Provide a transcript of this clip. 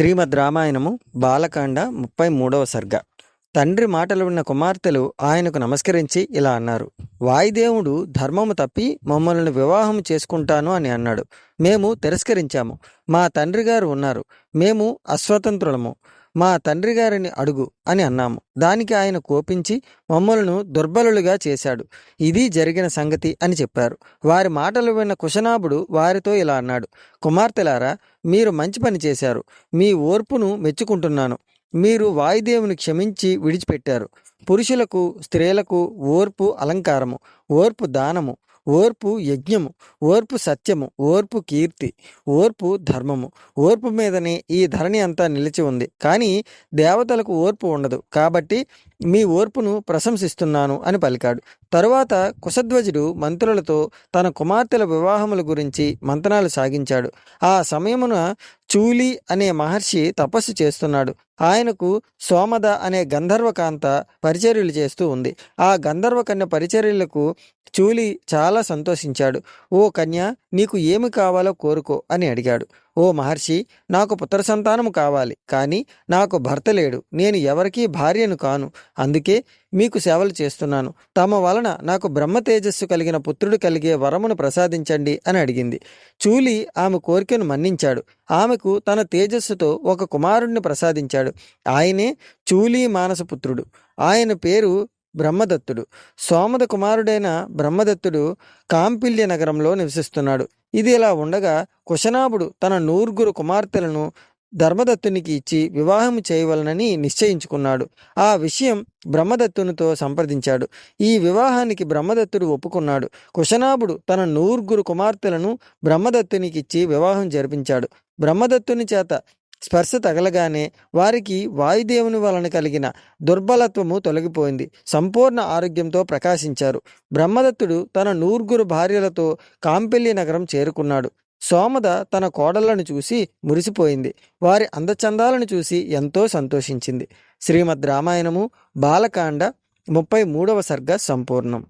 శ్రీమద్ రామాయణము బాలకాండ ముప్పై మూడవ సర్గ. తండ్రి మాటలు విన్న కుమార్తెలు ఆయనకు నమస్కరించి ఇలా అన్నారు వాయుదేవుడు ధర్మము తప్పి మమ్మల్ని వివాహం చేసుకుంటాను అని అన్నాడు. మేము తిరస్కరించాము. మా తండ్రి గారు ఉన్నారు. మేము అస్వతంత్రులము. మా తండ్రి గారిని అడుగు అని అన్నాము. దానికి ఆయన కోపించి మమ్మలను దుర్బలులుగా చేశాడు. ఇది జరిగిన సంగతి అని చెప్పారు. వారి మాటలు విన్న కుశనాభుడు వారితో ఇలా అన్నాడు. కుమార్తెలారా మీరు మంచి పని చేశారు. మీ ఓర్పును మెచ్చుకుంటున్నాను. మీరు వాయుదేవుని క్షమించి విడిచిపెట్టారు. పురుషులకు స్త్రీలకు ఓర్పు అలంకారము ఓర్పు దానము. ఓర్పు యజ్ఞము ఓర్పు సత్యము ఓర్పు కీర్తి ఓర్పు ధర్మము. ఓర్పు మీదనే ఈ ధరణి అంతా నిలిచి ఉంది. కానీ దేవతలకు ఓర్పు ఉండదు. కాబట్టి మీ ఓర్పును ప్రశంసిస్తున్నాను అని పలికాడు. తరువాత కుశధ్వజుడు మంత్రులతో తన కుమార్తెల వివాహముల గురించి మంతనాలు సాగించాడు. ఆ సమయమున చూలి అనే మహర్షి తపస్సు చేస్తున్నాడు. ఆయనకు సోమద అనే గంధర్వకాంత పరిచర్యలు చేస్తూ ఉంది. ఆ గంధర్వకన్య పరిచర్యలకు చూలి చాలా సంతోషించాడు. ఓ కన్య నీకు ఏమి కావాలో కోరుకో అని అడిగాడు. ఓ మహర్షి నాకు పుత్ర సంతానము కావాలి కానీ నాకు భర్త లేడు. నేను ఎవరికీ భార్యను కాను. అందుకే మీకు సేవలు చేస్తున్నాను. తమ వలన నాకు బ్రహ్మ తేజస్సు కలిగిన పుత్రుడు కలిగే వరమును ప్రసాదించండి అని అడిగింది. చూలి ఆమె కోరికను మన్నించాడు. ఆమెకు తన తేజస్సుతో ఒక కుమారుణ్ణి ప్రసాదించాడు. ఆయనే చూలి మానసపుత్రుడు ఆయన పేరు బ్రహ్మదత్తుడు. సోమద కుమారుడైన బ్రహ్మదత్తుడు కాంపిల్య నగరంలో నివసిస్తున్నాడు. ఇది ఇలా ఉండగా కుశనాభుడు తన నూరుగురు కుమార్తెలను ధర్మదత్తునికి ఇచ్చి వివాహం చేయవలనని నిశ్చయించుకున్నాడు. ఆ విషయం బ్రహ్మదత్తునితో సంప్రదించాడు. ఈ వివాహానికి బ్రహ్మదత్తుడు ఒప్పుకున్నాడు. కుశనాభుడు తన నూరుగురు కుమార్తెలను బ్రహ్మదత్తునికి ఇచ్చి వివాహం జరిపించాడు. బ్రహ్మదత్తుని చేత స్పర్శ తగలగానే వారికి వాయుదేవుని వలన కలిగిన దుర్బలత్వము తొలగిపోయింది. సంపూర్ణ ఆరోగ్యంతో ప్రకాశించారు. బ్రహ్మదత్తుడు తన నూరుగురు భార్యలతో కాంపెల్లి నగరం చేరుకున్నాడు. సోమద తన కోడళ్ళను చూసి మురిసిపోయింది. వారి అందచందాలను చూసి ఎంతో సంతోషించింది. శ్రీమద్ రామాయణము బాలకాండ ముప్పై మూడవ సర్గ సంపూర్ణం.